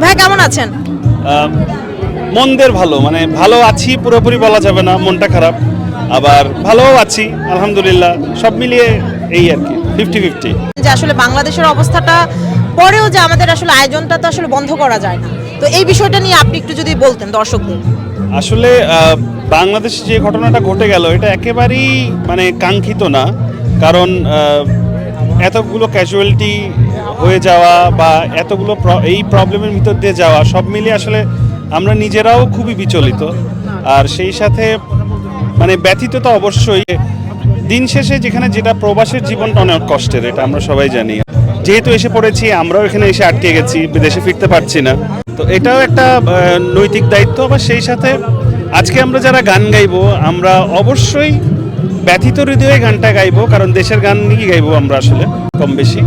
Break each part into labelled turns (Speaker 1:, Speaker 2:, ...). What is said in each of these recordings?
Speaker 1: ভাই কেমন আছেন?
Speaker 2: মন্দের ভালো মানে ভালো আছি পুরোপুরি বলা যাবে না মনটা খারাপ। আবার ভালোও আছি আলহামদুলিল্লাহ সব মিলিয়ে এই আর কি ফিফটি ফিফটি
Speaker 1: যে আসলে বাংলাদেশের অবস্থাটা পরেও যে আমাদের আসলে আয়োজনটা তো আসলে বন্ধ করা যায় না। তো এই বিষয়টা নিয়ে আপনি একটু যদি বলতেন দর্শকদের।
Speaker 2: আসলে বাংলাদেশে যে ঘটনাটা ঘটে গেল এটা একেবারেই মানে কাঙ্ক্ষিত না। কারণ এতগুলো ক্যাজুয়ালিটি হয়ে যাওয়া বা এতগুলো এই প্রবলেমের ভিতর দিয়ে যাওয়া, সব মিলিয়ে আসলে আমরা নিজেরাও খুবই বিচলিত। আর সেই সাথে মানে ব্যথিত তো অবশ্যই। দিন শেষে যেখানে যেটা প্রবাসের জীবনটা অনেক কষ্টের, এটা আমরা সবাই জানি। যেহেতু এসে পড়েছি, আমরাও এখানে এসে আটকে গেছি, বিদেশে ফিরতে পারছি না। তো এটাও একটা নৈতিক দায়িত্ব বা সেই সাথে আজকে আমরা যারা গান গাইবো, আমরা অবশ্যই ব্যথিত হৃদয়ে গানটা গাইবো কারণ দেশের গান নিয়ে গাইবো আমরা আসলে কম বেশি।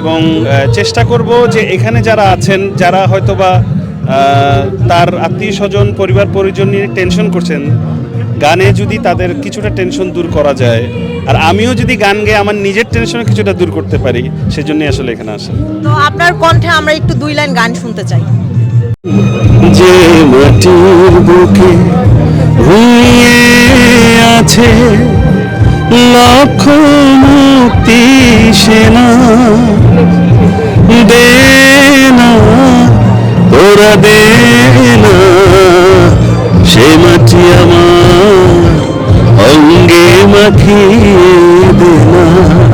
Speaker 2: এবং চেষ্টা করব যে এখানে যারা আছেন যারা হয়তোবা তার আত্মীয় স্বজন পরিবার পরিজন নিয়ে টেনশন করছেন গানে যদি তাদের কিছুটা টেনশন দূর করা যায় আর আমিও যদি গান গেয়ে আমার নিজের টেনশন কিছুটা দূর করতে পারি সেজন্যই আসলে এখানে আসা।
Speaker 1: তো আপনার কণ্ঠে আমরা একটু দুই লাইন গান শুনতে চাই।
Speaker 2: যে মাটির বুকে আছে লক্ষ মুক্তি সেনা দে না তোরা দে না সে মাটি আমার অঙ্গে মাখিয়ে দে না